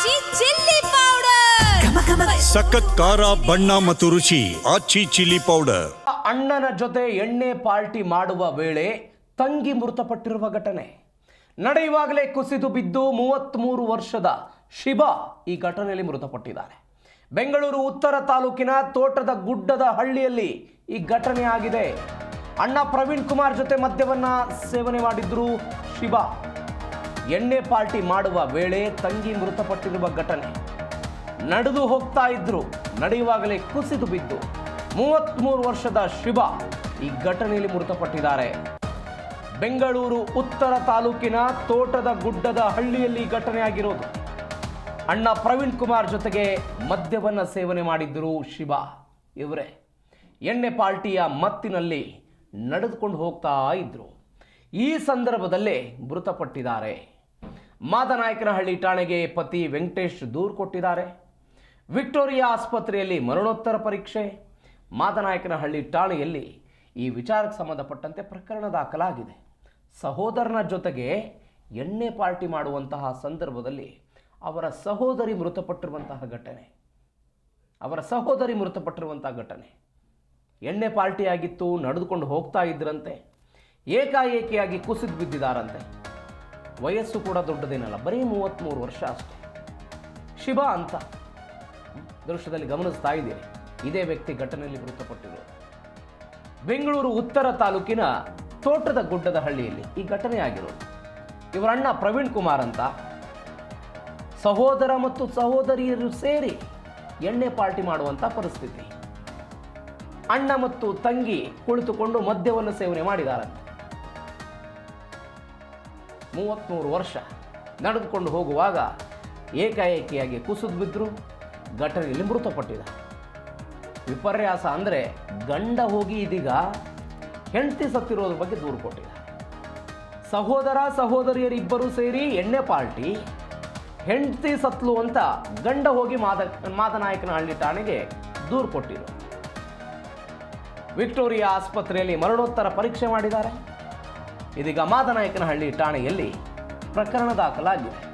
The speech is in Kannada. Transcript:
ಆಚಿ ಚಿಲ್ಲಿ ಪೌಡರ್ ಸಖತ್ ಖಾರ ಬಣ್ಣ ಮತ್ತು ರುಚಿ ಆಚಿ ಚಿಲ್ಲಿ ಪೌಡರ್ ಅಣ್ಣನ ಜೊತೆ ಎಣ್ಣೆ ಪಾರ್ಟಿ ಮಾಡುವ ವೇಳೆ ತಂಗಿ ಮೃತಪಟ್ಟಿರುವ ಘಟನೆ. ನಡೆಯುವಾಗಲೇ ಕುಸಿದು ಬಿದ್ದು ಮೂವತ್ತ್ಮೂರು ವರ್ಷದ ಶಿವ ಈ ಘಟನೆಯಲ್ಲಿ ಮೃತಪಟ್ಟಿದ್ದಾರೆ. ಬೆಂಗಳೂರು ಉತ್ತರ ತಾಲೂಕಿನ ತೋಟದ ಗುಡ್ಡದ ಹಳ್ಳಿಯಲ್ಲಿ ಈ ಘಟನೆ ಆಗಿದೆ. ಅಣ್ಣ ಪ್ರವೀಣ್ ಕುಮಾರ್ ಜೊತೆ ಮದ್ಯವನ್ನ ಸೇವನೆ ಮಾಡಿದ್ರು ಶಿವ. ಎಣ್ಣೆ ಪಾರ್ಟಿ ಮಾಡುವ ವೇಳೆ ತಂಗಿ ಮೃತಪಟ್ಟಿರುವ ಘಟನೆ. ನಡೆದು ಹೋಗ್ತಾ ಇದ್ರು, ನಡೆಯುವಾಗಲೇ ಕುಸಿದು ಬಿದ್ದು. ಮೂವತ್ತ್ಮೂರು ವರ್ಷದ ಶಿವ ಈ ಘಟನೆಯಲ್ಲಿ ಮೃತಪಟ್ಟಿದ್ದಾರೆ. ಬೆಂಗಳೂರು, ಉತ್ತರ ತಾಲೂಕಿನ ತೋಟದ ಗುಡ್ಡದ ಹಳ್ಳಿಯಲ್ಲಿ ಈ ಘಟನೆ ಆಗಿರೋದು. ಅಣ್ಣ ಪ್ರವೀಣ್ ಕುಮಾರ್ ಜೊತೆಗೆ ಮದ್ಯವನ್ನು ಸೇವನೆ ಮಾಡಿದ್ದರು ಶಿವ. ಇವರೇ, ಎಣ್ಣೆ ಪಾರ್ಟಿಯ ಮತ್ತಿನಲ್ಲಿ ನಡೆದುಕೊಂಡು ಹೋಗ್ತಾ ಇದ್ರು. ಈ ಸಂದರ್ಭದಲ್ಲೇ ಮೃತಪಟ್ಟಿದ್ದಾರೆ. ಮಾದನಾಯಕನಹಳ್ಳಿ ಠಾಣೆಗೆ ಪತಿ ವೆಂಕಟೇಶ್ ದೂರು ಕೊಟ್ಟಿದ್ದಾರೆ. ವಿಕ್ಟೋರಿಯಾ ಆಸ್ಪತ್ರೆಯಲ್ಲಿ ಮರಣೋತ್ತರ ಪರೀಕ್ಷೆ. ಮಾದನಾಯಕನಹಳ್ಳಿ ಠಾಣೆಯಲ್ಲಿ ಈ ವಿಚಾರಕ್ಕೆ ಸಂಬಂಧಪಟ್ಟಂತೆ ಪ್ರಕರಣ ದಾಖಲಾಗಿದೆ. ಸಹೋದರನ ಜೊತೆಗೆ ಎಣ್ಣೆ ಪಾರ್ಟಿ ಮಾಡುವಂತಹ ಸಂದರ್ಭದಲ್ಲಿ ಅವರ ಸಹೋದರಿ ಮೃತಪಟ್ಟಿರುವಂತಹ ಘಟನೆ. ಅವರ ಸಹೋದರಿ ಮೃತಪಟ್ಟಿರುವಂತಹ ಘಟನೆ. ಎಣ್ಣೆ ಪಾರ್ಟಿ ಆಗಿತ್ತು ನಡೆದುಕೊಂಡು ಹೋಗ್ತಾ ಇದ್ರಂತೆ. ಏಕಾಏಕಿಯಾಗಿ ಕುಸಿದು ಬಿದ್ದಿದ್ದಾರಂತೆ. ವಯಸ್ಸು ಕೂಡ ದೊಡ್ಡದೇನಲ್ಲ, ಬರೀ ಮೂವತ್ತ್ಮೂರು ವರ್ಷ ಅಷ್ಟೆ. ಶಿವ ಅಂತ ದೃಶ್ಯದಲ್ಲಿ ಗಮನಿಸ್ತಾ ಇದ್ದೀರಿ. ಇದೇ ವ್ಯಕ್ತಿ ಘಟನೆಯಲ್ಲಿ ಮೃತಪಟ್ಟಿರೋದು. ಬೆಂಗಳೂರು ಉತ್ತರ ತಾಲೂಕಿನ ತೋಟದ ಗುಡ್ಡದ ಹಳ್ಳಿಯಲ್ಲಿ ಈ ಘಟನೆ ಆಗಿರೋದು. ಇವರಣ್ಣ ಪ್ರವೀಣ್ ಕುಮಾರ್ ಅಂತ. ಸಹೋದರ ಮತ್ತು ಸಹೋದರಿಯರು ಸೇರಿ ಎಣ್ಣೆ ಪಾರ್ಟಿ ಮಾಡುವಂಥ ಪರಿಸ್ಥಿತಿ. ಅಣ್ಣ ಮತ್ತು ತಂಗಿ ಕುಳಿತುಕೊಂಡು ಮದ್ಯವನ್ನು ಸೇವನೆ ಮಾಡಿದಾರಂತೆ. ಮೂವತ್ತ್ಮೂರು ವರ್ಷ ನಡೆದುಕೊಂಡು ಹೋಗುವಾಗ ಏಕಾಏಕಿಯಾಗಿ ಕುಸಿದು ಬಿದ್ದರು ಘಟನೆಯಲ್ಲಿ ಮೃತಪಟ್ಟಿದ ವಿಪರ್ಯಾಸ ಅಂದರೆ ಗಂಡ ಹೋಗಿ ಇದೀಗ ಹೆಂಡತಿ ಸತ್ತಿರೋದ್ರ ಬಗ್ಗೆ ದೂರು ಕೊಟ್ಟಿದ ಸಹೋದರ ಸಹೋದರಿಯರಿಬ್ಬರು ಸೇರಿ ಎಣ್ಣೆ ಪಾರ್ಟಿ ಹೆಂಡತಿ ಸತ್ಲು ಅಂತ ಗಂಡ ಹೋಗಿ ಮಾದ ಮಾದನಾಯಕನಹಳ್ಳಿ ಠಾಣೆಗೆ ದೂರು ಕೊಟ್ಟಿದ್ರು. ವಿಕ್ಟೋರಿಯಾ ಆಸ್ಪತ್ರೆಯಲ್ಲಿ ಮರಣೋತ್ತರ ಪರೀಕ್ಷೆ ಮಾಡಿದ್ದಾರೆ. ಇದೀಗ ಮಾದನಾಯಕನಹಳ್ಳಿ ಠಾಣೆಯಲ್ಲಿ ಪ್ರಕರಣ ದಾಖಲಾಗಿದೆ.